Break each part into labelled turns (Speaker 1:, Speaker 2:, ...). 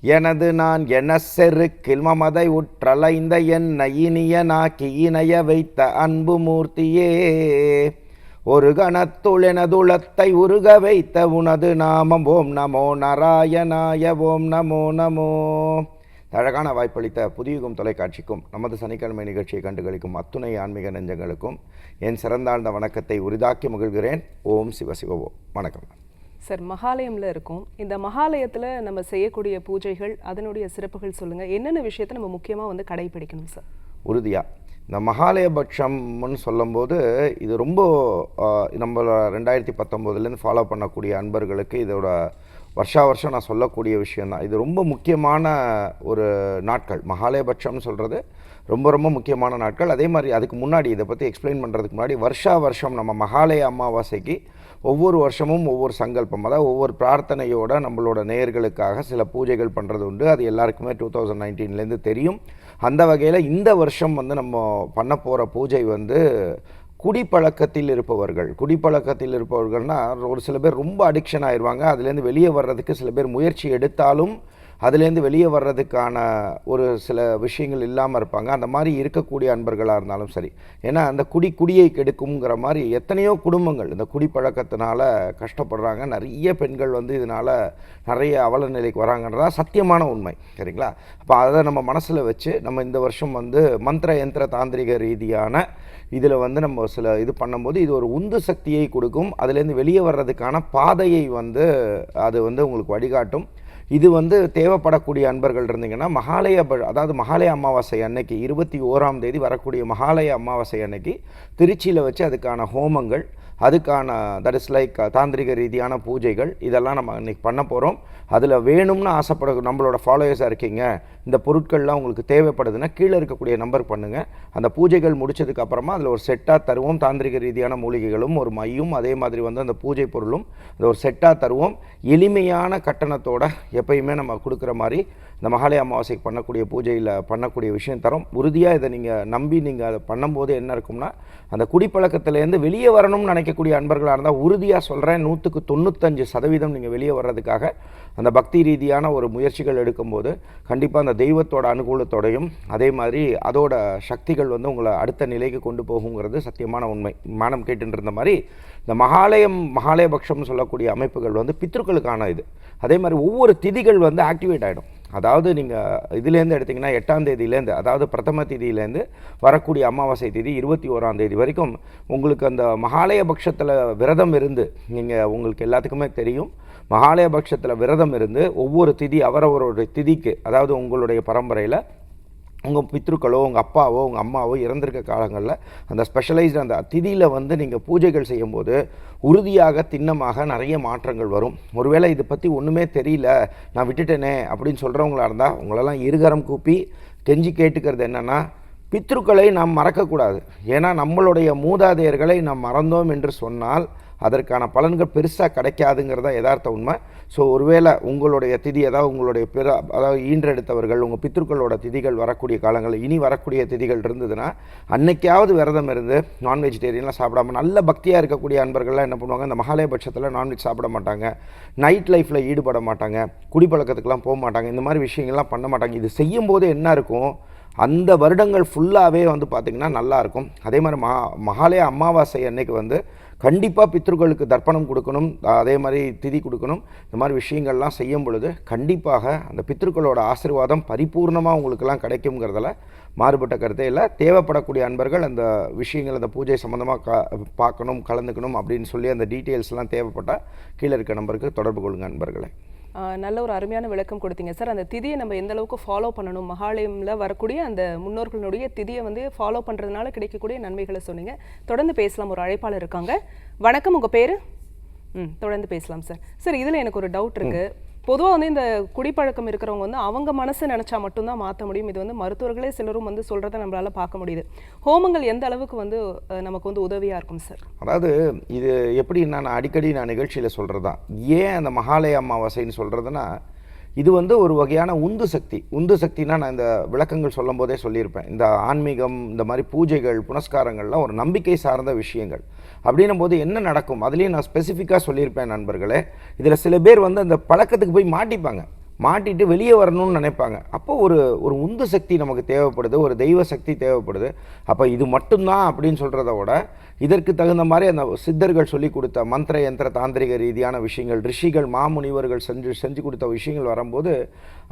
Speaker 1: எனது நான் என செரு கில்மமதை உற்றலைந்த என் இனிய நாக்கி இணைய வைத்த அன்பு மூர்த்தியே. ஒரு கணத்துள் எனதுளத்தை உருக வைத்த உனது நாமம் ஓம் நமோ நாராயணாய ஓம் நமோ நமோ. அழகான வாய்ப்பளித்த புதியுகம் தொலைக்காட்சிக்கும் நமது சனிக்கிழமை நிகழ்ச்சியை கண்டுகளிக்கும் அத்துணை ஆன்மீக நெஞ்சங்களுக்கும் என் சிறந்தாழ்ந்த வணக்கத்தை உரிதாக்கி மகிழ்கிறேன். ஓம் சிவசிவ வணக்கம்.
Speaker 2: சார் மகாலயம்ல இருக்கும். இந்த மகாலயத்துல நம்ம செய்யக்கூடிய பூஜைகள் அதனுடைய சிறப்புகள் சொல்லுங்க. என்னென்ன விஷயத்தை நம்ம முக்கியமா வந்து கடைபிடிக்கணும் சார்?
Speaker 1: உறுதியாக இந்த மகாலயபட்சம்னு சொல்லும்போது இது ரொம்ப நம்ம ரெண்டாயிரத்தி பத்தொம்போதுலேருந்து ஃபாலோ பண்ணக்கூடிய அன்பர்களுக்கு இதோட வருஷா வருஷம் நான் சொல்லக்கூடிய விஷயந்தான் இது ரொம்ப முக்கியமான ஒரு நாட்கள். மகாலயபட்சம்னு சொல்கிறது ரொம்ப ரொம்ப முக்கியமான நாட்கள். அதே மாதிரி அதுக்கு முன்னாடி இதை பற்றி எக்ஸ்பிளைன் பண்ணுறதுக்கு முன்னாடி வருஷா வருஷம் நம்ம மகாலய அமாவாசைக்கு ஒவ்வொரு வருஷமும் ஒவ்வொரு சங்கல்பம் அதாவது ஒவ்வொரு பிரார்த்தனையோட நம்மளோட நேயர்களுக்காக சில பூஜைகள் பண்ணுறது உண்டு. அது எல்லாருக்குமே டூ தௌசண்ட் நைன்டீன்லேருந்து தெரியும். அந்த வகையில் இந்த வருஷம் வந்து நம்ம பண்ண போகிற பூஜை வந்து குடிப்பழக்கத்தில் இருப்பவர்கள். குடிப்பழக்கத்தில் இருப்பவர்கள்னால் ஒரு சில பேர் ரொம்ப அடிக்ஷன் ஆயிடுவாங்க அதுலேருந்து வெளியே வர்றதுக்கு சில பேர் முயற்சி எடுத்தாலும் அதுலேருந்து வெளியே வர்றதுக்கான ஒரு சில விஷயங்கள் இல்லாமல் இருப்பாங்க. அந்த மாதிரி இருக்கக்கூடிய அன்பர்களாக இருந்தாலும் சரி. ஏன்னா அந்த குடி குடியை கெடுக்குங்கிற மாதிரி எத்தனையோ குடும்பங்கள் இந்த குடிப்பழக்கத்தினால கஷ்டப்படுறாங்க. நிறைய பெண்கள் வந்து இதனால் நிறைய அவல நிலைக்கு வராங்கன்றதா சத்தியமான உண்மை. சரிங்களா? அப்போ அதை நம்ம மனசில் வச்சு நம்ம இந்த வருஷம் வந்து மந்திர யந்திர தாந்திரிக ரீதியான இதில் வந்து நம்ம சில இது பண்ணும்போது இது ஒரு உந்து சக்தியை கொடுக்கும். அதுலேருந்து வெளியே வர்றதுக்கான பாதையை வந்து அது வந்து உங்களுக்கு வழிகாட்டும். இது வந்து தேவைப்படக்கூடிய அன்பர்கள் இருந்தீங்கன்னா மகாலய ப- அதாவது மகாலய அமாவாசை அன்னைக்கு இருபத்தி ஓராம் தேதி வரக்கூடிய மகாலய அமாவாசை அன்னைக்கு திருச்சியில் வச்சு அதுக்கான ஹோமங்கள் அதுக்கான தட் இஸ் லைக் தாந்திரிக ரீதியான பூஜைகள் இதெல்லாம் நம்ம இன்றைக்கி பண்ண போகிறோம் அதில் வேணும்னு ஆசைப்பட நம்மளோட ஃபாலோயர்ஸாக இருக்கீங்க இந்த பொருட்கள்லாம் உங்களுக்கு தேவைப்படுதுன்னா கீழே இருக்கக்கூடிய நம்பர் பண்ணுங்கள் அந்த பூஜைகள் முடிச்சதுக்கப்புறமா அதில் ஒரு செட்டாக தருவோம். தாந்திரிக ரீதியான மூலிகைகளும் ஒரு மையும் அதே மாதிரி வந்து அந்த பூஜை பொருளும் அந்த ஒரு செட்டாக தருவோம். எளிமையான கட்டணத்தோட எப்பயுமே நம்ம கொடுக்குற மாதிரி இந்த மகாலய அமாவாசைக்கு பண்ணக்கூடிய பூஜையில் பண்ணக்கூடிய விஷயம் தரும். உறுதியாக இதை நீங்கள் நம்பி நீங்கள் அதை பண்ணும்போது என்ன இருக்கும்னா அந்த குடிப்பழக்கத்துலேருந்து வெளியே வரணும்னு நினைக்கக்கூடிய அன்பர்களாக இருந்தால் உறுதியாக சொல்கிறேன் நூற்றுக்கு தொண்ணூத்தஞ்சு சதவீதம் நீங்கள் வெளியே வர்றதுக்காக அந்த பக்தி ரீதியான ஒரு முயற்சிகள் எடுக்கும்போது கண்டிப்பாக அந்த தெய்வத்தோட அனுகூலத்தோடையும் அதே மாதிரி அதோட சக்திகள் வந்து உங்களை அடுத்த நிலைக்கு கொண்டு போகுங்கிறது சத்தியமான உண்மை. மானம் கேட்டுருந்த மாதிரி இந்த மகாலயம் மகாலயபக்ஷம்னு சொல்லக்கூடிய அமைப்புகள் வந்து பித்ருக்களுக்கான இது. அதே மாதிரி ஒவ்வொரு திதிகள் வந்து ஆக்டிவேட் ஆகிடும் அதாவது நீங்கள் இதுலேருந்து எடுத்திங்கன்னா எட்டாம் தேதியிலேருந்து அதாவது பிரதம தேதியிலேருந்து வரக்கூடிய அமாவாசை திதி இருபத்தி ஓராம் தேதி வரைக்கும் உங்களுக்கு அந்த மகாலய பட்சத்தில் விரதம் இருந்து நீங்கள் உங்களுக்கு எல்லாத்துக்குமே தெரியும் மகாலய பட்சத்தில் விரதம் இருந்து ஒவ்வொரு திதி அவரவருடைய திதிக்கு அதாவது உங்களுடைய பரம்பரையில் உங்கள் பித்ருக்களோ உங்கள் அப்பாவோ உங்கள் அம்மாவோ இறந்திருக்க காலங்களில் அந்த ஸ்பெஷலைஸ்டு அந்த திதியில் வந்து நீங்கள் பூஜைகள் செய்யும்போது உறுதியாக திண்ணமாக நிறைய மாற்றங்கள் வரும். ஒருவேளை இதை பற்றி ஒன்றுமே தெரியல நான் விட்டுட்டேனே அப்படின்னு சொல்கிறவங்களா இருந்தால் உங்களெல்லாம் இருகரம் கூப்பி கெஞ்சி கேட்டுக்கிறது என்னென்னா பித்ருக்களை நாம் மறக்கக்கூடாது. ஏன்னா நம்மளுடைய மூதாதையர்களை நாம் மறந்தோம் என்று சொன்னால் அதற்கான பலன்கள் பெருசாக கிடைக்காதுங்கிறதா யதார்த்த உண்மை. ஸோ ஒருவேளை உங்களுடைய திதி அதாவது உங்களுடைய பிற அதாவது ஈன்றெடுத்தவர்கள் உங்கள் பித்திருக்களோட திதிகள் வரக்கூடிய காலங்களில் இனி வரக்கூடிய திதிகள் இருந்ததுன்னா அன்னைக்காவது விரதம் இருந்து நான் வெஜிடேரியன்லாம் சாப்பிடாம நல்ல பக்தியாக இருக்கக்கூடிய அன்பர்கள்லாம் என்ன பண்ணுவாங்க? இந்த மகாலயபட்சத்தில் நான்வெஜ் சாப்பிட மாட்டாங்க. நைட் லைஃப்பில் ஈடுபட மாட்டாங்க. குடிப்பழக்கத்துக்கெலாம் போக மாட்டாங்க. இந்த மாதிரி விஷயங்கள்லாம் பண்ண மாட்டாங்க. இது செய்யும் போது என்ன இருக்கும்? அந்த வருடங்கள் ஃபுல்லாகவே வந்து பார்த்திங்கன்னா நல்லாயிருக்கும் அதே மாதிரி மா மகாலய அமாவாசை அன்னைக்கு வந்து கண்டிப்பாக பித்ருக்களுக்கு தர்ப்பணம் கொடுக்கணும் அதே மாதிரி திதி கொடுக்கணும். இந்த மாதிரி விஷயங்கள்லாம் செய்யும் பொழுது கண்டிப்பாக அந்த பித்ருக்களோட ஆசீர்வாதம் பரிபூர்ணமாக உங்களுக்கெல்லாம் கிடைக்குங்கிறதுல மாறுபட்ட கருத்தே இல்லை. தேவைப்படக்கூடிய அன்பர்கள் அந்த விஷயங்கள் அந்த பூஜை சம்மந்தமாக க பார்க்கணும் கலந்துக்கணும் அப்படின்னு சொல்லி அந்த டீட்டெயில்ஸ்லாம் தேவைப்பட்டால் கீழே இருக்க நம்பருக்கு தொடர்பு கொள்ளுங்கள் அன்பர்களை.
Speaker 2: நல்ல ஒரு அருமையான விளக்கம் கொடுத்தீங்க. சார் அந்த திதியை நம்ம எந்த அளவுக்கு ஃபாலோ பண்ணணும்? மகாலயமில் வரக்கூடிய அந்த முன்னோர்களுடைய திதியை வந்து ஃபாலோ பண்ணுறதுனால கிடைக்கக்கூடிய நன்மைகளை சொன்னீங்க. தொடர்ந்து பேசலாம். ஒரு அழைப்பாளர் இருக்காங்க. வணக்கம். உங்கள் பேர்? ம் தொடர்ந்து பேசலாம் சார். சார் இதில் எனக்கு ஒரு டவுட் இருக்குது பொதுவாக வந்து இந்த குடிப்பழக்கம் இருக்கிறவங்க வந்து அவங்க மனசு நினச்சா மட்டும்தான் மாற்ற முடியும். இது வந்து மருத்துவர்களே சிலரும் வந்து சொல்கிறத நம்மளால் பார்க்க முடியுது. ஹோமங்கள் எந்த அளவுக்கு வந்து நமக்கு வந்து உதவியாக இருக்கும் சார்?
Speaker 1: அதாவது இது எப்படி நான் அடிக்கடி நான் நிகழ்ச்சியில் சொல்கிறது தான் ஏன் அந்த மகாலய அமாவாசைன்னு சொல்கிறதுனா இது வந்து ஒரு வகையான உந்து சக்தி. உந்து சக்தினா நான் இந்த விளக்கங்கள் சொல்லும் போதே சொல்லியிருப்பேன். இந்த ஆன்மீகம் இந்த மாதிரி பூஜைகள் புனஸ்காரங்கள்லாம் ஒரு நம்பிக்கை சார்ந்த விஷயங்கள். அப்படின்னும் போது என்ன நடக்கும்? அதுலேயும் நான் ஸ்பெசிஃபிக்காக சொல்லியிருப்பேன் நண்பர்களே. இதில் சில பேர் வந்து அந்த பழக்கத்துக்கு போய் மாட்டிப்பாங்க. மாட்டிட்டு வெளியே வரணும்னு நினைப்பாங்க. அப்போ ஒரு ஒரு உந்து சக்தி நமக்கு தேவைப்படுது ஒரு தெய்வ சக்தி தேவைப்படுது. அப்போ இது மட்டும்தான் அப்படின்னு சொல்கிறத விட இதற்கு தகுந்த மாதிரி அந்த சித்தர்கள் சொல்லி கொடுத்த மந்திர யந்திர தாந்திரிக ரீதியான விஷயங்கள் ரிஷிகள் மாமுனிவர்கள் செஞ்சு செஞ்சு கொடுத்த விஷயங்கள் வரும்போது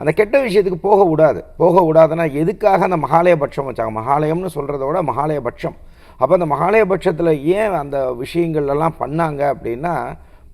Speaker 1: அந்த கெட்ட விஷயத்துக்கு போக விடாது. போக விடாதுன்னா எதுக்காக அந்த மகாலயபட்சம் வச்சாங்க? மகாலயம்னு சொல்கிறத விட மகாலயபட்சம் அப்போ அந்த மகாலயபட்சத்தில் ஏன் அந்த விஷயங்கள் எல்லாம் பண்ணாங்க அப்படின்னா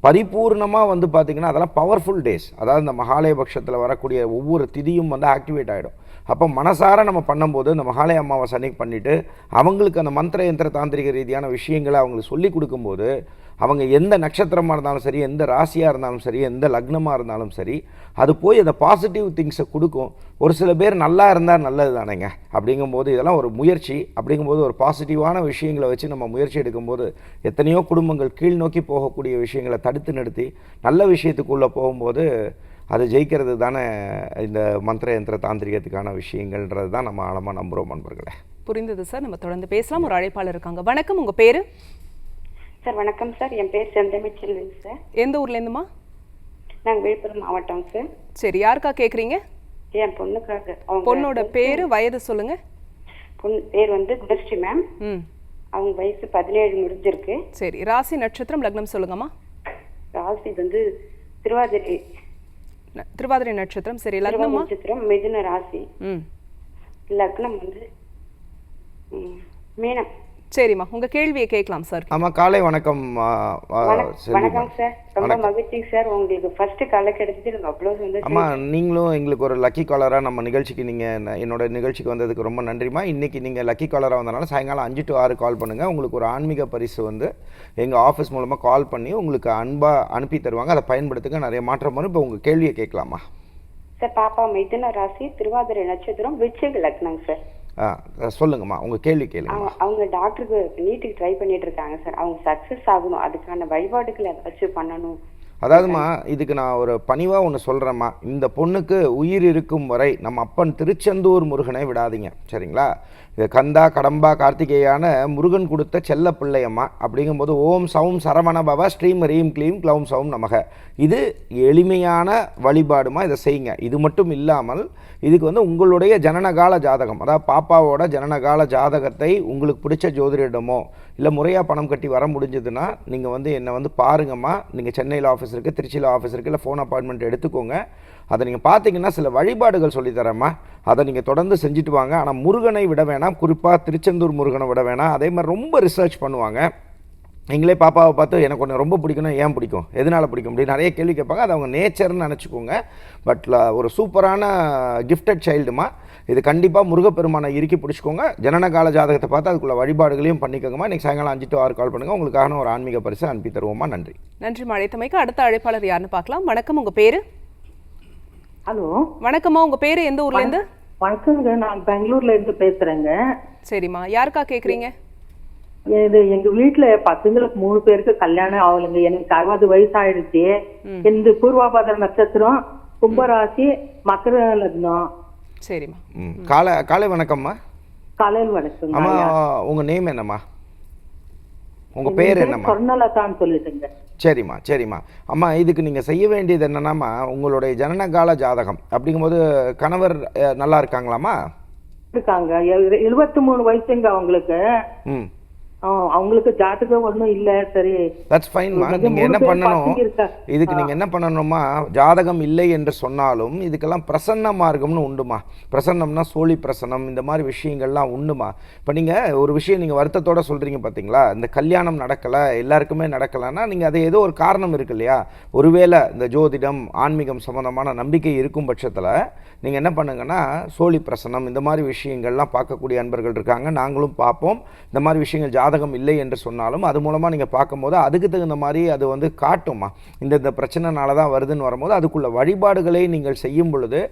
Speaker 1: பரிபூர்ணமாக வந்து பார்த்திங்கன்னா அதெல்லாம் பவர்ஃபுல் டேஸ் அதாவது இந்த மகாலயபட்சத்தில் வரக்கூடிய ஒவ்வொரு திதியும் வந்து ஆக்டிவேட் ஆகிடும் அப்போ மனசார நம்ம பண்ணும்போது இந்த மகாலய அமாவாசை அன்னைக்கு பண்ணிவிட்டு அவங்களுக்கு அந்த மந்திர யந்திர தாந்திரிக ரீதியான விஷயங்களை அவங்களுக்கு சொல்லி கொடுக்கும்போது அவங்க எந்த நட்சத்திரமாக இருந்தாலும் சரி எந்த ராசியாக இருந்தாலும் சரி எந்த லக்னமாக இருந்தாலும் சரி அது போய் அந்த பாசிட்டிவ் திங்ஸை கொடுக்கும். ஒரு சில பேர் நல்லா இருந்தால் நல்லது தானேங்க. அப்படிங்கும்போது இதெல்லாம் ஒரு முயற்சி. அப்படிங்கும்போது ஒரு பாசிட்டிவான விஷயங்களை வச்சு நம்ம முயற்சி எடுக்கும்போது எத்தனையோ குடும்பங்கள் கீழ் நோக்கி போகக்கூடிய விஷயங்களை தடுத்து நிறுத்தி நல்ல விஷயத்துக்குள்ளே போகும்போது அது ஜெயிக்கிறது தானே இந்த மந்திர யந்திர தாந்திரிகத்துக்கான விஷயங்கள்ன்றது தான் நம்ம ஆழமாக நம்புகிறோம் நண்பர்களே.
Speaker 2: புரிந்தது சார். நம்ம தொடர்ந்து பேசலாம். ஒரு அழைப்பாளர் இருக்காங்க. வணக்கம். உங்கள் பேர்?
Speaker 3: சார் வணக்கம் சார். என் பேர் செந்தமிழ் செல்வன் சார்.
Speaker 2: எந்த ஊர்ல இருந்துமா
Speaker 3: நாங்கள் விழுப்புரம் மாவட்டம் சார்.
Speaker 2: சரி யாருக்கா கேக்குறீங்க?
Speaker 3: என் பொண்ணுக்காக. அவங்க
Speaker 2: பொண்ணோட பேரு வயது சொல்லுங்க.
Speaker 3: பொண்ணு பேர் வந்து குணஸ்ரீ மேம்.
Speaker 2: ம்.
Speaker 3: அவங்க வயசு பதினேழு முடிஞ்சிருக்கு.
Speaker 2: சரி ராசி நட்சத்திரம் லக்னம் சொல்லுங்கம்மா.
Speaker 3: ராசி வந்து திருவாதிரை.
Speaker 2: திருவாதிரை நட்சத்திரம். சரி லக்னமா
Speaker 3: நட்சத்திரம் மிதுன ராசி.
Speaker 2: ம்.
Speaker 3: லக்னம் வந்து ம், மீனம்.
Speaker 2: சரிம்மா உங்க கேள்வியை கேட்கலாம் சார்
Speaker 1: ஆமாம் காலை வணக்கம்.
Speaker 3: வணக்கம் சார் ரொம்ப மகிழ்ச்சி சார் உங்களுக்கு ஃபர்ஸ்ட் கலை கிடைச்சது எனக்கு அவ்வளோ சந்தோஷம்.
Speaker 1: அம்மா நீங்களும் எங்களுக்கு ஒரு லக்கி காலராக நம்ம நிகழ்ச்சிக்கு நீங்கள் என்னோட நிகழ்ச்சிக்கு வந்ததுக்கு ரொம்ப நன்றிம்மா. இன்றைக்கி நீங்கள் லக்கி காலராக வந்தனால சாயங்காலம் அஞ்சு டு ஆறு கால் பண்ணுங்கள் உங்களுக்கு ஒரு ஆன்மீக பரிசு வந்து எங்கள் ஆஃபீஸ் மூலமாக கால் பண்ணி உங்களுக்கு அன்பாக அனுப்பி தருவாங்க. அதை பயன்படுத்துங்க. நிறைய மாற்றம் வரும். இப்போ உங்கள் கேள்வியை கேட்கலாமா?
Speaker 3: சார் பாப்பா மிதுன ராசி திருவாதிரை நட்சத்திரம் விருச்சிக லக்னம் சார்
Speaker 1: சொல்லுங்கம்மா உங்கள் கேள்வி கேளுங்க.
Speaker 3: அவங்க டாக்டருக்கு நீட்டுக்கு ட்ரை பண்ணிட்டு இருக்காங்க சார். அவங்க சக்சஸ் ஆகணும் அதுக்கான வழிபாடுகள் ஏதாச்சும் பண்ணணும்.
Speaker 1: அதாவதுமா இதுக்கு நான் ஒரு பணிவாக ஒன்று சொல்கிறேம்மா இந்த பொண்ணுக்கு உயிர் இருக்கும் வரை நம்ம அப்பன் திருச்செந்தூர் முருகனை விடாதீங்க. சரிங்களா? இது கந்தா கடம்பா கார்த்திகேயான முருகன் கொடுத்த செல்ல பிள்ளையம்மா. அப்படிங்கும்போது ஓம் சௌம் சரவண பவ ஸ்ரீம் ரீம் க்ளீம் க்ளௌம் சௌம் நமக. இது எளிமையான வழிபாடுமா? இதை செய்யுங்க. இது மட்டும் இல்லாமல் இதுக்கு வந்து உங்களுடைய ஜனனகால ஜாதகம் அதாவது பாப்பாவோட ஜனனகால ஜாதகத்தை உங்களுக்கு பிடிச்ச ஜோதிடமோ இல்லை முறையாக பணம் கட்டி வர முடிஞ்சதுன்னா நீங்கள் வந்து என்னை வந்து பாருங்கம்மா. நீங்கள் சென்னையில் ஆஃபீஸ் இருக்குது திருச்சியில் ஆஃபீஸ் இருக்குது இல்லை ஃபோன் அப்பாயின்மெண்ட் எடுத்துக்கோங்க. அதை நீங்கள் பார்த்தீங்கன்னா சில வழிபாடுகள் சொல்லித்தரேம்மா அதை நீங்கள் தொடர்ந்து செஞ்சுட்டு வாங்க. ஆனால் முருகனை விட வேணாம். குறிப்பாக திருச்செந்தூர் முருகனை விட வேணாம். அதே மாதிரி ரொம்ப ரிசர்ச் பண்ணுவாங்க. நீங்களே பாப்பாவை பார்த்து எனக்கு ஒன்று ரொம்ப பிடிக்கும்னா ஏன் பிடிக்கும்? எதனால் பிடிக்கும்? அப்படி நிறைய கேள்வி கேட்பாங்க. அது அவங்க நேச்சர்னு நினச்சிக்கோங்க. பட் ஒரு சூப்பரான கிஃப்டட் சைல்டுமா இது கண்டிப்பாக முருகப்பெருமானை இறுக்கி பிடிச்சிக்கோங்க. ஜனனகால ஜாதகத்தை பார்த்து அதுக்குள்ள வழிபாடுகளையும் பண்ணிக்கோங்கம்மா. இன்றைக்கி சாயங்காலம் அஞ்சு டு ஆறு கால் பண்ணுங்கள் உங்களுக்கான ஒரு ஆன்மீக பரிசு அனுப்பி தருவோமா நன்றி.
Speaker 2: நன்றி அழைத்தமைக்கு அடுத்த அழைப்பாளர் யாருன்னு பார்க்கலாம். வணக்கம். உங்க பேரு?
Speaker 4: ஹலோ.
Speaker 2: வணக்கம்மா. உங்க பேரு எந்த ஊர்ல இருந்து?
Speaker 4: வணக்கங்க நான் பெங்களூர்ல இருந்து பேசுறேங்க.
Speaker 2: சரிம்மா. யாருக்கா கேக்குறீங்க?
Speaker 4: இது எங்க வீட்டுல பசங்களுக்கு மூணு பேருக்கு கல்யாணம் ஆகலைங்க. எனக்கு அறுபது வயசு ஆயிடுச்சு இந்த பூர்வாபாத நட்சத்திரம் கும்பராசி மக்கர லக்னம்.
Speaker 2: சரிம்மா.
Speaker 1: காலை காலை வணக்கம்மா.
Speaker 4: காலையில் வணக்கங்க
Speaker 1: அம்மா உங்கள் நேம் என்னம்மா? உங்கள் பேர் என்னம்மா?
Speaker 4: சொர்ணலதான்னு சொல்லிட்டுங்க.
Speaker 1: சரிம்மா சரிம்மா. அம்மா இதுக்கு நீங்கள் செய்ய வேண்டியது என்னன்னாம்மா உங்களுடைய ஜனனகால ஜாதகம். அப்படிங்கும்போது கணவர் நல்லா இருக்காங்களாம்மா?
Speaker 4: இருக்காங்க. எழுபத்தி மூணு வயசுங்க அவங்களுக்கு. அவங்களுக்கு ஜாதகம் ஒண்ணும் இல்ல சரி.
Speaker 1: தட்ஸ் ஃபைன்மா நீங்கள் என்ன பண்ணணும்? இதுக்கு நீங்கள் என்ன பண்ணணுமா? ஜாதகம் இல்லை என்று சொன்னாலும் இதுக்கெல்லாம் பிரசன்ன மார்க்கம்னு உண்டுமா? பிரசன்னம்னா சோழி பிரசன்னம் இந்த மாதிரி விஷயங்கள்லாம் உண்டுமா? இப்போ நீங்கள் ஒரு விஷயம் நீங்கள் வருத்தத்தோட சொல்கிறீங்க பார்த்தீங்களா இந்த கல்யாணம் நடக்கலை எல்லாருக்குமே நடக்கலைன்னா நீங்கள் அது ஏதோ ஒரு காரணம் இருக்கு இல்லையா? ஒருவேளை இந்த ஜோதிடம் ஆன்மீகம் சம்மந்தமான நம்பிக்கை இருக்கும் பட்சத்தில் நீங்கள் என்ன பண்ணுங்கன்னா சோழி பிரசனம் இந்த மாதிரி விஷயங்கள்லாம் பார்க்கக்கூடிய அன்பர்கள் இருக்காங்க. நாங்களும் பார்ப்போம். இந்த மாதிரி விஷயங்கள் ஜாதகம் இல்லை என்று சொன்னாலும் அது மூலமாக நீங்கள் பார்க்கும்போது அதுக்கு தகுந்த மாதிரி அது வந்து காட்டுமா இந்த இந்த பிரச்சனைனால தான் வருதுன்னு வரும்போது அதுக்குள்ள வழிபாடுகளை நீங்கள் செய்யும் பொழுது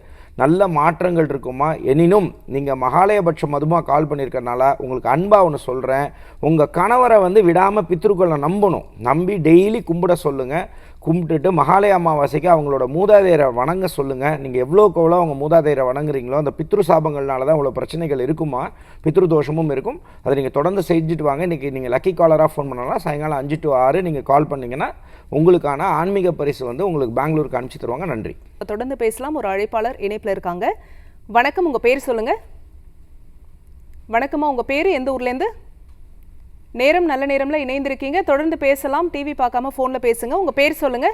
Speaker 1: நல்ல மாற்றங்கள் இருக்குமா எனினும் நீங்கள் மகாலயபட்சம் மதுமாக கால் பண்ணியிருக்கறனால உங்களுக்கு அன்பாக ஒன்று சொல்கிறேன் உங்கள் கணவரை வந்து விடாமல் பித்திருக்களை நம்பணும். நம்பி டெய்லி கும்பிட சொல்லுங்கள் கும்பிட்டுட்டு மகாலய அமாவாசைக்கு அவங்களோட மூதாதையரை வணங்க சொல்லுங்கள் நீங்கள் எவ்வளோக்கு எவ்வளோ அவங்க மூதாதையரை வணங்குறீங்களோ அந்த பித்ரு சாபங்கள்னால தான் இவ்வளோ பிரச்சனைகள் இருக்குமா? பித்ரு தோஷமும் இருக்கும். அதை நீங்கள் தொடர்ந்து செஞ்சுட்டு வாங்க. இன்றைக்கி நீங்கள் லக்கி காலராக ஃபோன் பண்ணலாம். சாயங்காலம் அஞ்சு டு ஆறு நீங்கள் கால் பண்ணிங்கன்னா உங்களுக்கான ஆன்மீக பரிசு வந்து உங்களுக்கு பெங்களூருக்கு அனுப்பிச்சி தருவாங்க. நன்றி.
Speaker 2: தொடர்ந்து பேசலாம். ஒரு அழைப்பாளர் இணைப்பில் இருக்காங்க. வணக்கம். உங்கள் பேர் சொல்லுங்கள் வணக்கம்மா. உங்கள் பேர் எந்த ஊர்லேருந்து நேரம் நல்ல நேரம்ல இணைந்திருக்கீங்க. தொடர்ந்து பேசலாம். டிவி பார்க்காம ஃபோனில் பேசுங்க. உங்கள் பேர் சொல்லுங்க.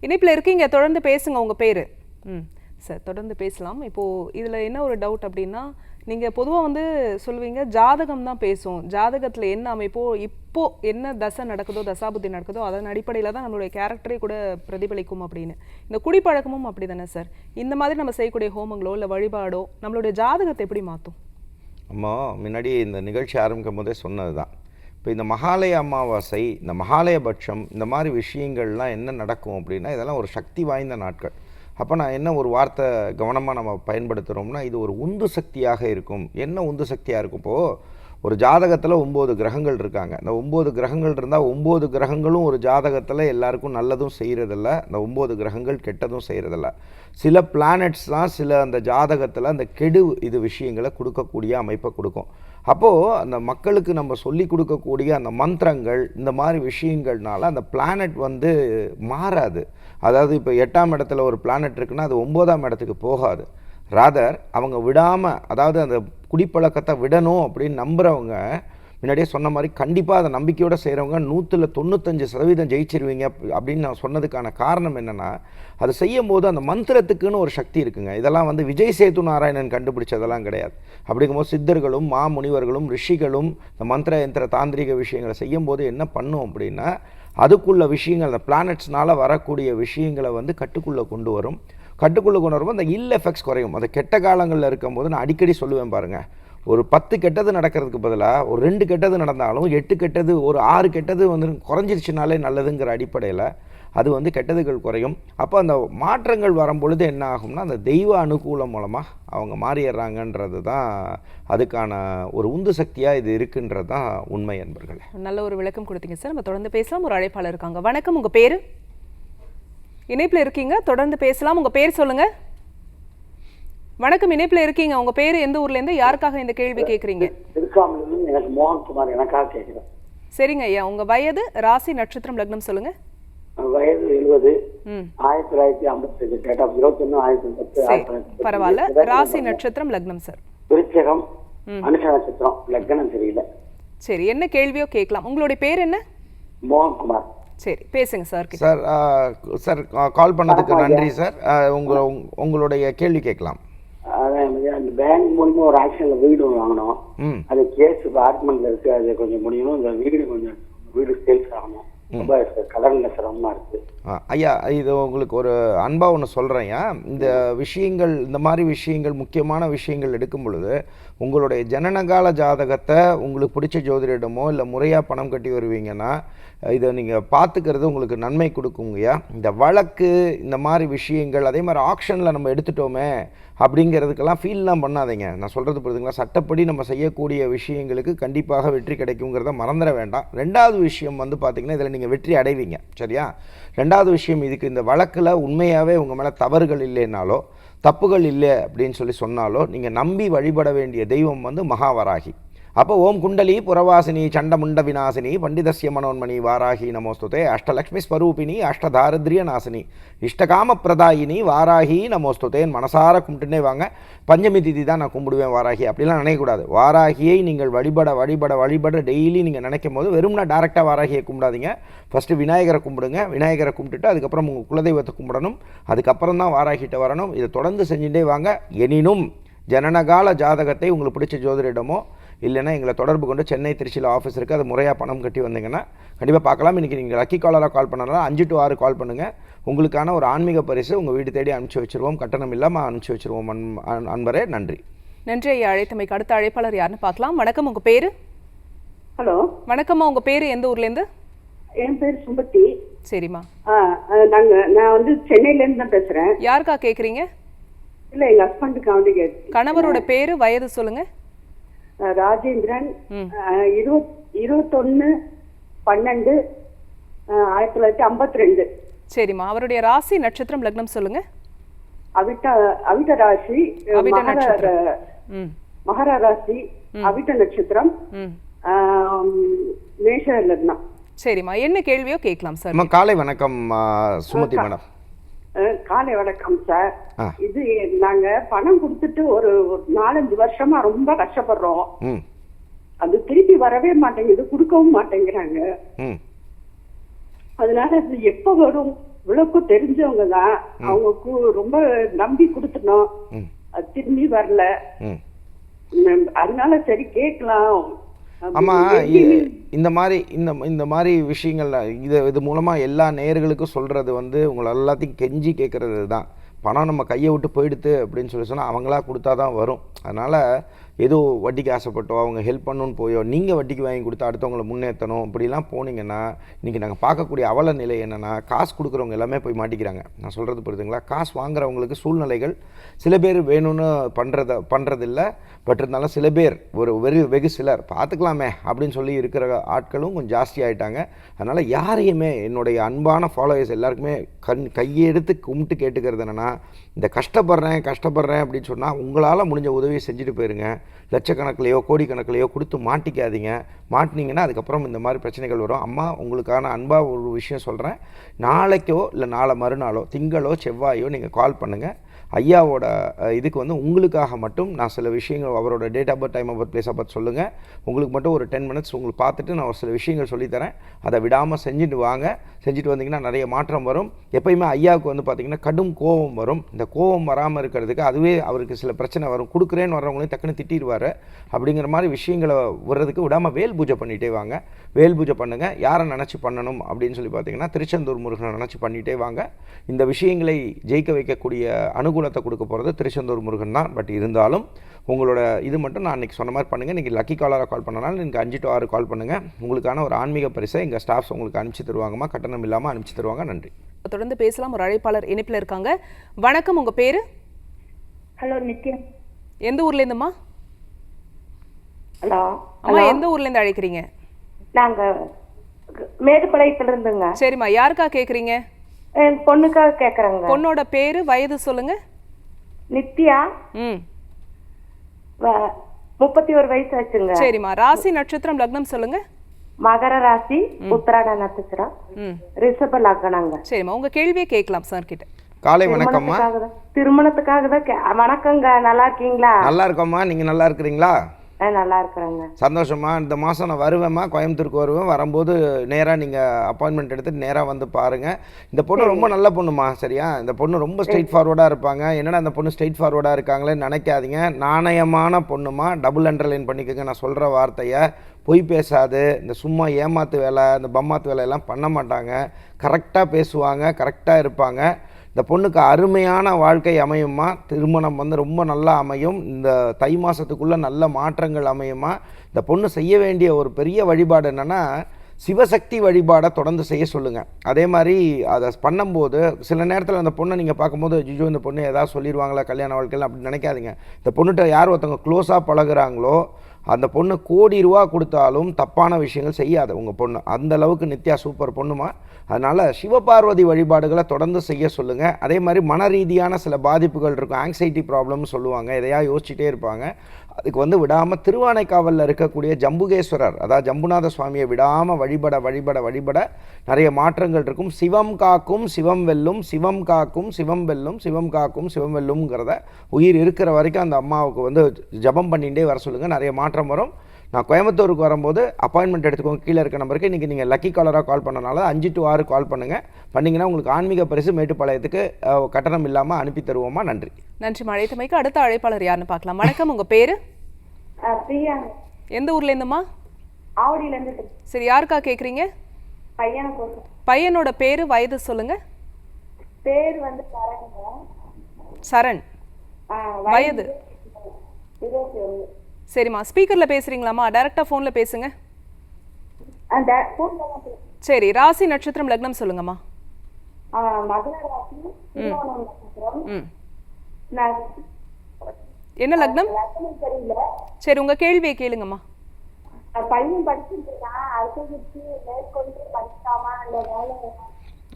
Speaker 2: இணைப்பில் இருக்கீங்க. தொடர்ந்து பேசுங்க உங்கள் பேர். ம். சார் தொடர்ந்து பேசலாம். இப்போது இதில் என்ன ஒரு டவுட் அப்படின்னா நீங்கள் பொதுவாக வந்து சொல்லுவீங்க ஜாதகம் தான் பேசும். ஜாதகத்தில் என்ன அமைப்போ இப்போ என்ன தசை நடக்குதோ தசாபுத்தி நடக்குதோ அதன் அடிப்படையில் தான் நம்மளுடைய கேரக்டரே கூட பிரதிபலிக்கும் அப்படின்னு. இந்த குடிப்பழக்கமும் அப்படி தானே சார் இந்த மாதிரி நம்ம செய்யக்கூடிய ஹோமங்களோ இல்லை வழிபாடோ நம்மளுடைய ஜாதகத்தை எப்படி மாற்றும்
Speaker 1: அம்மா முன்னாடி இந்த நிகழ்ச்சி ஆரம்பிக்கும் போதே சொன்னது தான் இப்போ இந்த மகாலய அமாவாசை இந்த மகாலயபட்சம் இந்த மாதிரி விஷயங்கள்லாம் என்ன நடக்கும் அப்படின்னா இதெல்லாம் ஒரு சக்தி வாய்ந்த நாட்கள். அப்போ நான் என்ன ஒரு வார்த்தை கவனமாக நம்ம பயன்படுத்துகிறோம்னா இது ஒரு உந்து சக்தியாக இருக்கும். என்ன உந்து சக்தியாக இருக்கும் இப்போது ஒரு ஜாதகத்தில் ஒம்பது கிரகங்கள் இருக்காங்க. இந்த ஒம்பது கிரகங்கள் இருந்தால் ஒம்பது கிரகங்களும் ஒரு ஜாதகத்தில் எல்லாருக்கும் நல்லதும் செய்கிறதில்ல இந்த ஒம்பது கிரகங்கள் கெட்டதும் செய்கிறதில்ல சில பிளானட்ஸ் தான் சில அந்த ஜாதகத்தில் அந்த கெடு இது விஷயங்களை கொடுக்கக்கூடிய அமைப்பை கொடுக்கும். அப்போது அந்த மக்களுக்கு நம்ம சொல்லி கொடுக்கக்கூடிய அந்த மந்திரங்கள் இந்த மாதிரி விஷயங்கள்னால அந்த பிளானட் வந்து மாறாது. அதாவது இப்போ எட்டாம் இடத்துல ஒரு பிளானட் இருக்குன்னா அது ஒம்போதாம் இடத்துக்கு போகாது. ராதர் அவங்க விடாமல் அதாவது அந்த குடிப்பழக்கத்தை விடணும் அப்படின்னு நம்புகிறவங்க முன்னாடியே சொன்ன மாதிரி கண்டிப்பாக அதை நம்பிக்கையோடு செய்கிறவங்க நூற்றில் தொண்ணூத்தஞ்சு சதவீதம் ஜெயிச்சிருவீங்க அப்படின்னு நான் சொன்னதுக்கான காரணம் என்னென்னா அது செய்யும் போது அந்த மந்திரத்துக்குன்னு ஒரு சக்தி இருக்குங்க. இதெல்லாம் வந்து விஜய் சேது நாராயணன் கண்டுபிடிச்சதெல்லாம் கிடையாது. அப்படிங்கும்போது சித்தர்களும் மா முனிவர்களும் ரிஷிகளும் இந்த மந்திர யந்திர தாந்திரிக விஷயங்களை செய்யும்போது என்ன பண்ணும் அப்படின்னா அதுக்குள்ள விஷயங்கள் அந்த பிளானட்ஸ்னால் வரக்கூடிய விஷயங்களை வந்து கட்டுக்குள்ளே கொண்டு வரும். கட்டுக்குள்ளே கொண்டு வரும்போது அந்த இல் எஃபெக்ட்ஸ் குறையும். அந்த கெட்ட காலங்களில் இருக்கும்போது நான் அடிக்கடி சொல்லுவேன் பாருங்கள் ஒரு பத்து கெட்டது நடக்கிறதுக்கு பதிலாக ஒரு ரெண்டு கெட்டது நடந்தாலும் எட்டு கெட்டது ஒரு ஆறு கெட்டது வந்து குறைஞ்சிருச்சுனாலே நல்லதுங்கிற அடிப்படையில் அது வந்து கெட்டதுகள் குறையும். அப்போ அந்த மாற்றங்கள் வரும்பொழுது என்ன ஆகும்னா அந்த தெய்வ அனுகூலம் மூலமாக அவங்க மாறிடுறாங்கன்றது தான் அதுக்கான ஒரு உந்து சக்தியாக இது இருக்குன்றது தான் உண்மை என்பர்களே
Speaker 2: நல்ல ஒரு விளக்கம் கொடுத்தீங்க சார். நம்ம தொடர்ந்து பேசலாம். ஒரு அழைப்பாளர் இருக்காங்க. வணக்கம். உங்கள் பேர்? இணைப்புல இருக்கீங்க? தொடர்ந்து பேசலாம். உங்க பேர் சொல்லுங்க. வணக்கம். இணைப்புல இருக்கீங்க. உங்க பேரு எந்த ஊர்ல இருந்து யாருக்காக இந்த கேள்வி
Speaker 5: திருக்காமலிருந்து எனக்கு மோகன்குமார் எனக்காக கேட்குறேன்
Speaker 2: சரிங்க ஐயா. உங்க வயது? ராசி நட்சத்திரம் லக்னம் சொல்லுங்க.
Speaker 5: வயது எழுபது. ஆயிரத்தி தொள்ளாயிரத்தி ஐம்பத்தஞ்சு டேட் ஆஃப் இருபத்தொன்னு ஆயிரத்தி பத்து
Speaker 2: சரி. பரவாயில்ல. ராசி நட்சத்திரம் லக்னம் சார்.
Speaker 5: விருச்சகம் அனுஷ நட்சத்திரம். லக்னம் தெரியல.
Speaker 2: சரி. என்ன கேள்வியோ கேட்கலாம். உங்களுடைய பேர் என்ன?
Speaker 5: மோகன்குமார்.
Speaker 2: சரி பேசுங்க சார்
Speaker 1: சார் சார் கால் பண்ணதுக்கு நன்றி சார். உங்க உங்க- உங்களுடைய கேள்வி கேட்கலாம்.
Speaker 5: அந்த பேங்க் மூலியமா ஒரு ஆக்ஷன்ல வீடு வாங்கினோம். அது கேஸ் அப்பார்ட்மெண்ட்ல இருக்கு அது கொஞ்சம் முடியணும். இந்த வீடு கொஞ்சம் வீடு சேல்ஸ் ஆகணும். ரொம்ப
Speaker 1: ஐயா இது உங்களுக்கு ஒரு அன்பாக ஒன்று சொல்கிறேன்யா இந்த விஷயங்கள் இந்த மாதிரி விஷயங்கள் முக்கியமான விஷயங்கள் எடுக்கும் பொழுது உங்களுடைய ஜனனகால ஜாதகத்தை உங்களுக்கு பிடிச்ச ஜோதிடமோ இல்லை முறையாக பணம் கட்டி வருவீங்கன்னா இதை நீங்கள் பார்த்துக்கிறது உங்களுக்கு நன்மை கொடுக்குங்கய்யா. இந்த வழக்கு இந்த மாதிரி விஷயங்கள் அதே மாதிரி ஆக்ஷனில் நம்ம எடுத்துட்டோமே அப்படிங்கிறதுக்கெல்லாம் ஃபீல்லாம் பண்ணாதீங்க. நான் சொல்கிறது புரியுதுங்களா? சட்டப்படி நம்ம செய்யக்கூடிய விஷயங்களுக்கு கண்டிப்பாக வெற்றி கிடைக்குங்கிறத மறந்துட வேண்டாம். ரெண்டாவது விஷயம் வந்து பார்த்திங்கன்னா இதில் நீங்கள் வெற்றி அடைவீங்க. சரியா? ரெண்டாவது விஷயம் இதுக்கு இந்த வழக்கில் உண்மையாகவே உங்கள் மேலே தவறுகள் இல்லைனாலோ தப்புகள் இல்லை அப்படின்னு சொல்லி சொன்னாலோ நீங்கள் நம்பி வழிபட வேண்டிய தெய்வம் வந்து மகாவராகி. அப்போ ஓம் குண்டலி புறவாசினி சண்டமுண்ட விநாசினி பண்டிதசிய மனோன்மணி வாராகி நமோஸ்துதே அஷ்டலக்ஷ்மி ஸ்வரூபிணி அஷ்டதாரித்ரிய நாசினி இஷ்டகாம பிரதாயினி வாராகி நமோஸ்துதேன் மனசார கும்பிட்டுனே வாங்க. பஞ்சமி திதி தான் நான் கும்பிடுவேன் வாராகி. அப்படிலாம் நினைக்கக்கூடாது. வாராகியை நீங்கள் வழிபட வழிபட வழிபட டெய்லி நீங்கள் நினைக்கும் போது வெறும்னா டேரெக்டாக வாராகியை கும்பிடாதீங்க. ஃபஸ்ட்டு விநாயகரை கும்பிடுங்க. விநாயகரை கும்பிட்டுட்டு அதுக்கப்புறம் உங்கள் குலதெய்வத்தை கும்பிடணும். அதுக்கப்புறம் தான் வாராகிட்ட வரணும். இதை தொடர்ந்து செஞ்சுட்டே வாங்க. எனினும் ஜனனகால ஜாதகத்தை உங்களுக்கு பிடிச்ச ஜோதிடமோ இல்லைன்னா எங்களை தொடர்பு கொண்டு சென்னை திருச்சியில் ஆஃபீஸ் இருக்குது அது முறையாக பணம் கட்டி வந்தீங்கன்னா கண்டிப்பாக பார்க்கலாம். இன்றைக்கி நீங்கள் லக்கி காலராக கால் பண்ணனால அஞ்சு டு ஆறு கால் பண்ணுங்கள் உங்களுக்கான ஒரு ஆன்மீக பரிசு உங்கள் வீடு தேடி அனுப்பிச்சி வச்சிருவோம். கட்டணம் இல்லாமல் அனுப்பிச்சி வச்சிருவோம் அன் அன்- அன்பரே. நன்றி.
Speaker 2: நன்றி ஐயா. அழைத்தமைக்கு அடுத்த அழைப்பாளர் யாருன்னு பார்க்கலாம். வணக்கம். உங்க பேரு?
Speaker 3: ஹலோ.
Speaker 2: வணக்கம்மா. உங்க பேரு எந்த ஊர்லேருந்து?
Speaker 3: என் பேர் சுமதி.
Speaker 2: சரிம்மா.
Speaker 3: நாங்க நான் வந்து சென்னையில இருந்து தான் பேசுறேன்.
Speaker 2: யாருக்கா கேக்குறீங்க?
Speaker 3: இல்ல எங்க ஹஸ்பண்டுக்கு கேட்டு
Speaker 2: கணவரோட பேரு வயது சொல்லுங்க.
Speaker 3: ராஜேந்திரன் இருபத்தொன்னு பன்னெண்டு ஆயிரத்தி தொள்ளாயிரத்தி ஐம்பத்தி ரெண்டு
Speaker 2: சரிம்மா. அவருடைய ராசி நட்சத்திரம் லக்னம் சொல்லுங்க.
Speaker 3: அவிட்ட அவிட்ட ராசி மகர
Speaker 2: நட்சத்திரம். ம்.
Speaker 3: மகர ராசி அவிட்ட நட்சத்திரம். மேஷ லக்னம்.
Speaker 2: சரிம்மா. என்ன கேள்வியோ கேட்கலாம் சார்.
Speaker 1: காலை வணக்கம் சுமதி மேடம்.
Speaker 3: காலை வணக்கம் சார். இது நாங்க பணம் கொடுத்துட்டு ஒரு நாலஞ்சு வருஷமா ரொம்ப கஷ்டப்படுறோம். அது திருப்பி வரவே மாட்டேங்குது கொடுக்கவும் மாட்டேங்கிறாங்க. அதனால அது எப்ப வரும்? விளக்கும் தெரிஞ்சவங்க தான். அவங்க கு- ரொம்ப நம்பி கொடுத்துனோம்
Speaker 1: ம்.
Speaker 3: அது திரும்பி வரல. அதனால சரி கேட்கலாம்.
Speaker 1: ஆமா
Speaker 3: அப்படின்னு
Speaker 1: இ- இந்த மாதிரி இந்த இந்த மாதிரி விஷயங்கள்ல இது இது மூலமா எல்லா நேயர்களுக்கும் சொல்றது வந்து உங்களை எல்லாத்தையும் கெஞ்சி கேட்கறது தான் பணம் நம்ம கையை விட்டு போயிடுது அப்படின்னு சொல்லி சொன்னா அவங்களா கொடுத்தா தான் வரும். அதனால ஏதோ வட்டிக்கு ஆசைப்பட்டோ அவங்க ஹெல்ப் பண்ணணும்னு போயோ நீங்கள் வட்டிக்கு வாங்கி கொடுத்து அடுத்தவங்களை முன்னேற்றணும் இப்படிலாம் போனீங்கன்னா இன்றைக்கி நாங்கள் பார்க்கக்கூடிய அவல நிலை என்னென்னா காசு கொடுக்குறவங்க எல்லாமே போய் மாட்டிக்கிறாங்க. நான் சொல்கிறது புரியுதுங்களா? காசு வாங்குறவங்களுக்கு சூழ்நிலைகள் சில பேர் வேணும்னு பண்ணுறத பண்ணுறதில்ல பட் இருந்தாலும் சில பேர் ஒரு வெறு வெகு சிலர் பார்த்துக்கலாமே அப்படின்னு சொல்லி இருக்கிற ஆட்களும் கொஞ்சம் ஜாஸ்தி ஆகிட்டாங்க அதனால் யாரையுமே என்னுடைய அன்பான ஃபாலோவர்ஸ் எல்லாருக்குமே கண் கையெடுத்து கும்பிட்டு கேட்டுக்கிறது என்னென்னா இந்த கஷ்டப்படுறேன் கஷ்டப்படுறேன் அப்படின்னு சொன்னால் உங்களால் முடிஞ்ச உதவியை செஞ்சுட்டு போயிருங்க. லட்சக்கணக்கிலையோ கோடிக்கணக்கிலையோ கொடுத்து மாட்டிக்காதீங்க. மாட்டினீங்கன்னா அதுக்கப்புறம் இந்த மாதிரி பிரச்சனைகள் வரும். அம்மா உங்களுக்கான அன்பாக ஒரு விஷயம் சொல்கிறேன் நாளைக்கோ இல்லை நாளை மறுநாளோ திங்களோ செவ்வாயோ நீங்கள் கால் பண்ணுங்கள் ஐயாவோட இதுக்கு வந்து உங்களுக்காக மட்டும் நான் சில விஷயங்கள் அவரோட date of birth time of birth place of birth சொல்லுங்கள் உங்களுக்கு மட்டும் ஒரு டென் மினிட்ஸ் உங்களுக்கு பார்த்துட்டு நான் ஒரு சில விஷயங்கள் சொல்லித்தரேன். அதை விடாமல் செஞ்சுட்டு வாங்க. செஞ்சுட்டு வந்தீங்கன்னா நிறைய மாற்றம் வரும். எப்பயுமே ஐயாவுக்கு வந்து பார்த்திங்கன்னா கடும் கோபம் வரும். இந்த கோபம் வராமல் இருக்கிறதுக்கு அதுவே அவருக்கு சில பிரச்சனை வரும். கொடுக்குறேன்னு வர்றவங்களையும் டக்குன்னு திட்டிடுவார். அப்படிங்கிற மாதிரி விஷயங்களை வர்றதுக்கு விடாமல் வேல் பூஜை பண்ணிகிட்டே வாங்க. வேல் பூஜை பண்ணுங்கள் யாரை நினச்சி பண்ணணும் அப்படின்னு சொல்லி பார்த்தீங்கன்னா திருச்செந்தூர் முருகனை நினச்சி பண்ணிகிட்டே வாங்க. இந்த விஷயங்களை ஜெயிக்க வைக்கக்கூடிய அனுகூலத்தை கொடுக்க போகிறது திருச்செந்தூர் முருகன் தான். பட் இருந்தாலும் உங்களோட இது மட்டும் நான் அன்றைக்கி சொன்ன மாதிரி பண்ணுங்கள் நீங்கள் லக்கி காலராக கால் பண்ணனால நீங்கள் அஞ்சு டு ஆறு கால் பண்ணுங்கள் உங்களுக்கான ஒரு ஆன்மீக பரிசை எங்கள் ஸ்டாஃப்ஸ் உங்களுக்கு அனுப்பிச்சி தருவாங்கம்மா. கட்டணம் இல்லாமல் அனுப்பிச்சி தருவாங்க. நன்றி.
Speaker 2: தொடர்ந்து பேசலாம். ஒரு அழைப்பாளர் இணைப்பில் இருக்காங்க. வணக்கம். உங்க பேரு?
Speaker 6: ஹலோ நித்யா.
Speaker 2: எந்த ஊர்ல இருந்துமா
Speaker 6: ஹலோ
Speaker 2: அம்மா எந்த ஊர்ல இருந்து அழைக்கிறீங்க?
Speaker 6: நாங்க மேட்டுப்பாளையத்துல இருந்துங்க
Speaker 2: சரிம்மா யாருக்கா கேக்குறீங்க
Speaker 6: என் பொண்ணுக்காக கேக்குறேங்க
Speaker 2: பொண்ணோட பேரு வயது சொல்லுங்க
Speaker 6: நித்யா? முப்பத்தி ஒரு வயசு ஆச்சுங்க
Speaker 2: சரிம்மா. ராசி நட்சத்திரம் லக்னம் சொல்லுங்க.
Speaker 6: மகர ராசி உத்தராட நட்சத்திரம். ரிஷப லக்னங்க.
Speaker 2: சரிம்மா. உங்க கேள்வியை கேட்கலாம் சார் கிட்ட.
Speaker 1: காலை வணக்கம்மா.
Speaker 6: திருமணத்துக்காக தான் வணக்கங்க. நல்லா இருக்கீங்களா?
Speaker 1: நல்லா இருக்கோம்மா. நீங்கள் நல்லா இருக்கிறீங்களா?
Speaker 6: நல்லா இருக்கிறேங்க.
Speaker 1: சந்தோஷமா? இந்த மாதம் நான் வருவேம்மா. கோயம்புத்தூருக்கு வருவேன். வரும்போது நேராக நீங்கள் அப்பாயின்மெண்ட் எடுத்துட்டு நேராக வந்து பாருங்கள் இந்த பொண்ணு ரொம்ப நல்ல பொண்ணுமா சரியா? இந்த பொண்ணு ரொம்ப ஸ்ட்ரெயிட் ஃபார்வர்டாக இருப்பாங்க. என்னடா இந்த பொண்ணு ஸ்ட்ரெயிட் ஃபார்வர்டாக இருக்காங்களேன்னு நினைக்காதீங்க. நாணயமான பொண்ணுமா டபுள் அண்டர்லைன் பண்ணிக்கோங்க. நான் சொல்கிற வார்த்தையை. பொய் பேசாது. இந்த சும்மா ஏமாத்து வேலை இந்த பம்மாத்து வேலையெல்லாம் பண்ண மாட்டாங்க. கரெக்டாக பேசுவாங்க. கரெக்டாக இருப்பாங்க. இந்த பொண்ணுக்கு அருமையான வாழ்க்கை அமையுமா திருமணம் வந்து ரொம்ப நல்லா அமையும். இந்த தை மாதத்துக்குள்ளே நல்ல மாற்றங்கள் அமையுமா இந்த பொண்ணு செய்ய வேண்டிய ஒரு பெரிய வழிபாடு என்னென்னா சிவசக்தி வழிபாடை தொடர்ந்து செய்ய சொல்லுங்கள் அதே மாதிரி அதை பண்ணும்போது சில நேரத்தில் அந்த பொண்ணை நீங்கள் பார்க்கும்போது ஜிஜோ இந்த பொண்ணு ஏதாவது சொல்லிடுவாங்களா கல்யாண வாழ்க்கையில் அப்படின்னு நினைக்காதீங்க. இந்த பொண்ணுகிட்ட யார் ஒருத்தவங்க க்ளோஸாக பழகுறாங்களோ அந்த பொண்ணு கோடி ரூபா கொடுத்தாலும் தப்பான விஷயங்கள் செய்யாது. உங்கள் பொண்ணு அந்த அளவுக்கு நித்யா சூப்பர் பொண்ணுமா? அதனால் சிவபார்வதி வழிபாடுகளை தொடர்ந்து செய்ய சொல்லுங்கள் அதே மாதிரி மன ரீதியான சில பாதிப்புகள் இருக்கும். ஆங்ஸைட்டி ப்ராப்ளம்னு சொல்லுவாங்க. எதையா யோசிச்சுட்டே இருப்பாங்க. அதுக்கு வந்து விடாமல் திருவானைக்காவலில் இருக்கக்கூடிய ஜம்புகேஸ்வரர் அதாவது ஜம்புநாத சுவாமியை விடாமல் வழிபட வழிபட வழிபட நிறைய மாற்றங்கள் இருக்கும். சிவம் காக்கும் சிவம் வெல்லும் சிவம் காக்கும் சிவம் வெல்லும் சிவம் காக்கும் சிவம் வெல்லும்ங்கிறத உயிர் இருக்கிற வரைக்கும் அந்த அம்மாவுக்கு வந்து ஜபம் பண்ணிகிட்டே வர சொல்லுங்கள் நிறைய மாற்றம் வரும். நான் கோயம்புத்தூருக்கு வரும்போது அப்பாயின்மெண்ட் எடுத்துக்கோங்க. கீழே இருக்க நம்பருக்கு இன்றைக்கி நீங்கள் லக்கி காலராக கால் பண்ணனால அஞ்சு டு ஆறு கால் பண்ணுங்கள் பண்ணிங்கன்னா உங்களுக்கு ஆன்மீக பரிசு மேட்டுப்பாளையத்துக்கு கட்டணம் இல்லாமல் அனுப்பி தருவோமா? நன்றி.
Speaker 2: நன்றி அழைத்தமைக்கு அடுத்த அழைப்பாளர் யாருன்னு பார்க்கலாம். வணக்கம். உங்க பேரு? எந்த ஊர்ல இருந்துமா
Speaker 6: ஆவடியில இருந்து
Speaker 2: சரி யாருக்கா
Speaker 6: போட்டு
Speaker 2: பையனோட பேரு வயது சொல்லுங்க.
Speaker 6: பேர் வந்து
Speaker 2: சரண்.
Speaker 6: ஆ,
Speaker 2: வயது சரிம்மா. ஸ்பீக்கர்ல பேசுறீங்களாம்மா? டைரக்டா போன்ல பேசுங்க.
Speaker 6: அந்த ஃபோன்ல தான் பேசு.
Speaker 2: சரி ராசி நட்சத்திரம் லக்னம் சொல்லுங்கம்மா. என்ன லக்னம்? சரி உங்க கேள்வியை கேளுங்கம்மா.
Speaker 6: பையன் படிச்சுட்டு இருக்கான் அடுத்ததுக்கு மேற்கொண்டு படிக்காமா இல்ல வேலை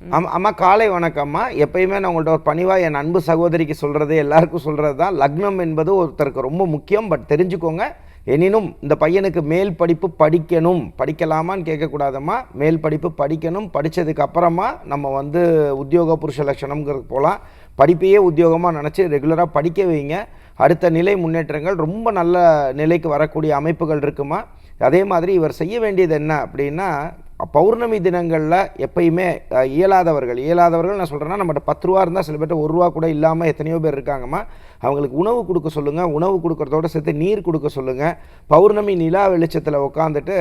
Speaker 1: அம் அம்மா காலை வணக்கம்மா. எப்பயுமே நான் உங்கள்கிட்ட ஒரு பணிவாக என் அன்பு சகோதரிக்கு சொல்கிறது எல்லாருக்கும் சொல்கிறது தான் லக்னம் என்பது ஒருத்தருக்கு ரொம்ப முக்கியம். பட் தெரிஞ்சுக்கோங்க எனினும் இந்த பையனுக்கு மேல் படிப்பு படிக்கணும். படிக்கலாமான்னு கேட்கக்கூடாதம்மா. மேல் படிப்பு படிக்கணும். படித்ததுக்கு அப்புறமா நம்ம வந்து உத்தியோக புருஷ லட்சணம்ங்கிறது போகலாம் படிப்பையே உத்தியோகமாக நினச்சி ரெகுலராக படிக்க வைங்க. அடுத்த நிலை முன்னேற்றங்கள் ரொம்ப நல்ல நிலைக்கு வரக்கூடிய அமைப்புகள் இருக்குமா. அதே மாதிரி இவர் செய்ய வேண்டியது என்ன அப்படின்னா பௌர்ணமி தினங்களில் எப்பயுமே இயலாதவர்கள் இயலாதவர்கள் நான் சொல்கிறேன்னா நம்மகிட்ட பத்து ரூபா இருந்தால் சில பேர்ட்ட ஒரு ரூபா கூட இல்லாமல் எத்தனையோ பேர் இருக்காங்கம்மா. அவங்களுக்கு உணவு கொடுக்க சொல்லுங்கள் உணவு கொடுக்குறதோட சேர்த்து நீர் கொடுக்க சொல்லுங்கள் பௌர்ணமி நிலா வெளிச்சத்தில் உட்காந்துட்டு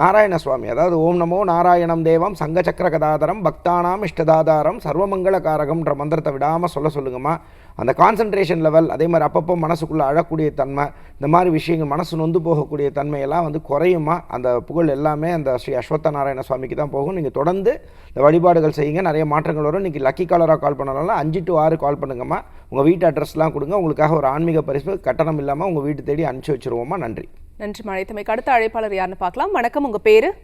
Speaker 1: நாராயண சுவாமி அதாவது ஓம் நமோ நாராயணம் தேவம் சங்க சக்கர கதாதரம் பக்தானாம் இஷ்டதாதாரம் சர்வமங்கள காரகம்ன்ற மந்திரத்தை விடாமல் சொல்ல சொல்லுங்கம்மா. அந்த கான்சன்ட்ரேஷன் லெவல் அதே மாதிரி அப்பப்போ மனசுக்குள்ளே அழக்கூடிய தன்மை இந்த மாதிரி விஷயங்கள் மனசு நொந்து போகக்கூடிய தன்மையெல்லாம் வந்து குறையுமா? அந்த புகழ் எல்லாமே அந்த ஸ்ரீ அஸ்வத்த நாராயண சுவாமிக்கு தான் போகும். நீங்கள் தொடர்ந்து இந்த வழிபாடுகள் செய்யுங்க. நிறைய மாற்றங்கள் வரும். இன்றைக்கி லக்கி காலராக கால் பண்ணனால அஞ்சு டு ஆறு கால் பண்ணுங்கம்மா. உங்கள் வீட்டு அட்ரஸ்லாம் கொடுங்க. உங்களுக்காக ஒரு ஆன்மீக பரிசு கட்டணம் இல்லாமல் உங்கள் வீட்டு தேடி அனுப்பிச்சி வச்சுருவோம்மா. நன்றி.
Speaker 2: நன்றி மழைத்தமைக்கு அடுத்த அழைப்பாளர் யாருன்னு பார்க்கலாம். வணக்கம். உங்க பேரு?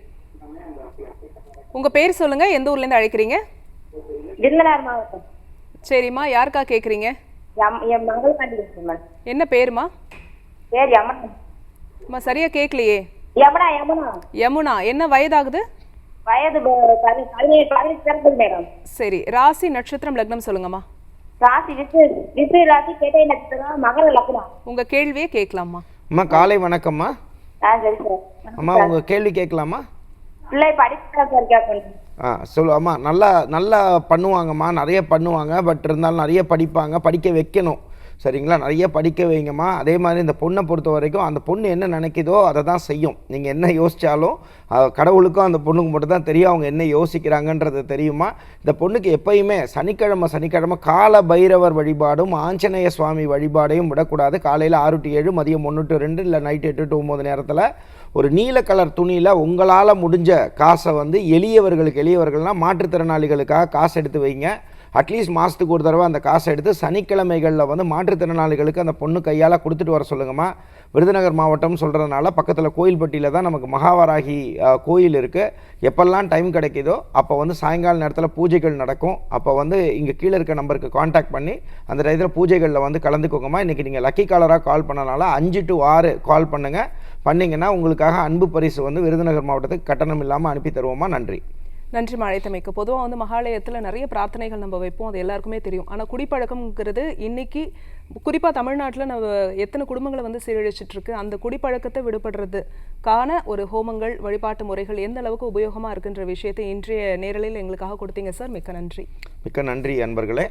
Speaker 2: உங்க பேர் சொல்லுங்க. எந்த ஊர்ல இருந்து அழைக்கிறீங்க?
Speaker 6: மாவட்டம்.
Speaker 2: சரிம்மா. யாருக்கா கேக்குறீங்க?
Speaker 6: எம்- என் மங்கள்பாண்டி மேம்
Speaker 2: என்ன பேருமா?
Speaker 6: பேர் யமுனா.
Speaker 2: அம்மா சரியா கேட்கலையே
Speaker 6: யமுனா யமுனா.
Speaker 2: யமுனா என்ன வயதாகுது?
Speaker 6: வயது மேடம்
Speaker 2: சரி ராசி நட்சத்திரம் லக்னம் சொல்லுங்கம்மா.
Speaker 6: ராசி விசு விசு ராசி கேட்டை நட்சத்திரம் மகர லக்னம்.
Speaker 2: உங்க கேள்வியே கேட்கலாமா
Speaker 1: அம்மா காலை வணக்கம்மா.
Speaker 6: ஆ சரி சார்
Speaker 1: அம்மா உங்கள் கேள்வி கேட்கலாமா
Speaker 6: பிள்ளை படிக்கிறா சார் கேட்கணும்.
Speaker 1: ஆ நல்லா நல்லா பண்ணுவாங்கம்மா நிறைய பண்ணுவாங்க பட் இருந்தாலும் நிறைய படிப்பாங்க படிக்க வைக்கணும். சரிங்களா? நிறைய படிக்க வைங்கம்மா. அதே மாதிரி இந்த பொண்ணை பொறுத்த வரைக்கும் அந்த பொண்ணு என்ன நினைக்குதோ அதை தான் செய்யும். நீங்கள் என்ன யோசித்தாலும் கடவுளுக்கும் அந்த பொண்ணுக்கு மட்டும் தான் தெரியும் அவங்க என்ன யோசிக்கிறாங்கன்றது தெரியுமா? இந்த பொண்ணுக்கு எப்பயுமே சனிக்கிழமை சனிக்கிழமை கால பைரவர் வழிபாடும் ஆஞ்சநேய சுவாமி வழிபாடையும் விடக்கூடாது. காலையில் ஆறு டு ஏழு மதியம் ஒன்று டு ரெண்டு இல்லை நைட் எட்டு டு ஒம்பது நேரத்தில் ஒரு நீல கலர் துணியில் உங்களால் முடிஞ்ச காசை வந்து எளியவர்களுக்கு எளியவர்கள்னால் மாற்றுத்திறனாளிகளுக்காக காசு எடுத்து வைங்க. அட்லீஸ்ட் மாதத்துக்கு ஒரு தடவை அந்த காசை எடுத்து சனிக்கிழமைகளில் வந்து மாற்றுத்திறனாளிகளுக்கு அந்த பொண்ணு கையால் கொடுத்துட்டு வர சொல்லுங்கம்மா. விருதுநகர் மாவட்டம் சொல்கிறதுனால பக்கத்தில் கோயில்பட்டியில் தான் நமக்கு மகாவாராகி கோயில் இருக்குது எப்பெல்லாம் டைம் கிடைக்கிதோ அப்போ வந்து சாயங்கால நேரத்தில் பூஜைகள் நடக்கும். அப்போ வந்து இங்கே கீழே இருக்க நம்பருக்கு காண்டாக்ட் பண்ணி அந்த டயத்தில் பூஜைகளில் வந்து கலந்துக்கோங்கம்மா. இன்றைக்கி நீங்கள் லக்கி காலராக கால் பண்ணனால அஞ்சு டு ஆறு கால் பண்ணுங்கள் பண்ணிங்கன்னா உங்களுக்காக அன்பு பரிசு வந்து விருதுநகர் மாவட்டத்துக்கு கட்டணம் இல்லாமல் அனுப்பி தருவோமா நன்றி.
Speaker 2: நன்றி மழைத்தமைக்கு பொதுவாக வந்து மகாலயத்தில் நிறைய பிரார்த்தனைகள் நம்ம வைப்போம். அது எல்லாருக்குமே தெரியும். ஆனால் குடிப்பழக்கம்ங்கிறது இன்னைக்கு குறிப்பாக தமிழ்நாட்டில் நம்ம எத்தனை குடும்பங்களை வந்து சீரழிச்சிட்ருக்கு அந்த குடிப்பழக்கத்தை விடுபடுறதுக்கான ஒரு ஹோமங்கள் வழிபாட்டு முறைகள் எந்த அளவுக்கு உபயோகமாக இருக்குன்ற விஷயத்தை இன்றைய நேரலையில் எங்களுக்காக கொடுத்தீங்க சார். மிக்க நன்றி.
Speaker 1: மிக்க நன்றி அன்பர்களே.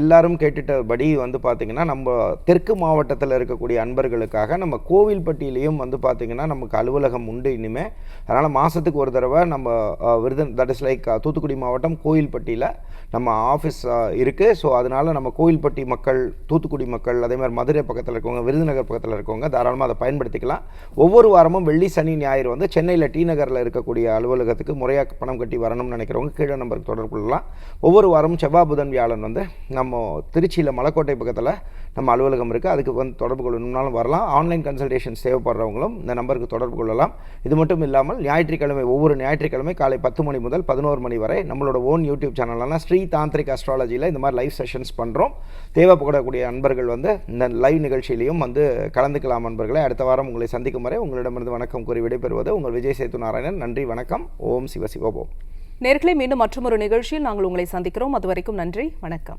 Speaker 1: எல்லாரும் கேட்டுட்டபடி வந்து பார்த்திங்கன்னா நம்ம தெற்கு மாவட்டத்தில் இருக்கக்கூடிய அன்பர்களுக்காக நம்ம கோவில்பட்டியிலையும் வந்து பார்த்திங்கன்னா நமக்கு அலுவலகம் உண்டு இனிமே. அதனால் மாதத்துக்கு ஒரு தடவை நம்ம அஹ், விருது தட் இஸ் லைக் தூத்துக்குடி மாவட்டம் கோவில்பட்டியில் நம்ம ஆஃபீஸ் இருக்குது ஸோ அதனால் நம்ம கோயில்பட்டி மக்கள் தூத்துக்குடி மக்கள் அதே மாதிரி மதுரை பக்கத்தில் இருக்கவங்க விருதுநகர் பக்கத்தில் இருக்கவங்க தாராளமாக அதை பயன்படுத்திக்கலாம். ஒவ்வொரு வாரமும் வெள்ளி சனி ஞாயிறு வந்து சென்னையில் டி நகரில் இருக்கக்கூடிய அலுவலகத்துக்கு முறையாக பணம் கட்டி வரணும்னு நினைக்கிறவங்க கீழே நம்பருக்கு தொடர்பு கொள்ளலாம். ஒவ்வொரு வாரமும் செவ்வாய் புதன் வியாழன் வந்து நம்ம திருச்சியில் மலைக்கோட்டை பக்கத்தில் நம்ம அலுவலகம் இருக்குது அதுக்கு வந்து தொடர்பு கொள்ளணும்னாலும் வரலாம். ஆன்லைன் கன்சல்டேஷன்ஸ் தேவைப்படுறவங்களும் இந்த நம்பருக்கு தொடர்பு கொள்ளலாம். இது மட்டும் இல்லாமல் ஞாயிற்றுக்கிழமை ஒவ்வொரு ஞாயிற்றுக்கிழமை காலை பத்து மணி முதல் பதினோரு மணி வரை நம்மளோட ஓன் யூடியூப் சேனலான ஸ்ரீ தாந்திரிக் அஸ்ட்ராலஜியில் இந்த மாதிரி லைவ் செஷன்ஸ் பண்ணுறோம் தேவைப்படக்கூடிய அன்பர்கள் வந்து இந்த லைவ் நிகழ்ச்சியிலையும் வந்து கலந்துக்கலாம் அன்பர்களை. அடுத்த வாரம் உங்களை சந்திக்கும் வரை உங்களிடமிருந்து வணக்கம் கூறி விடைபெறுவது உங்கள் விஜய் சேத்து நாராயணன். நன்றி வணக்கம். ஓம் சிவ சிவபோம்
Speaker 2: மீண்டும் மற்றொரு நிகழ்ச்சியில் நாங்கள் உங்களை சந்திக்கிறோம். அதுவரைக்கும் நன்றி வணக்கம்.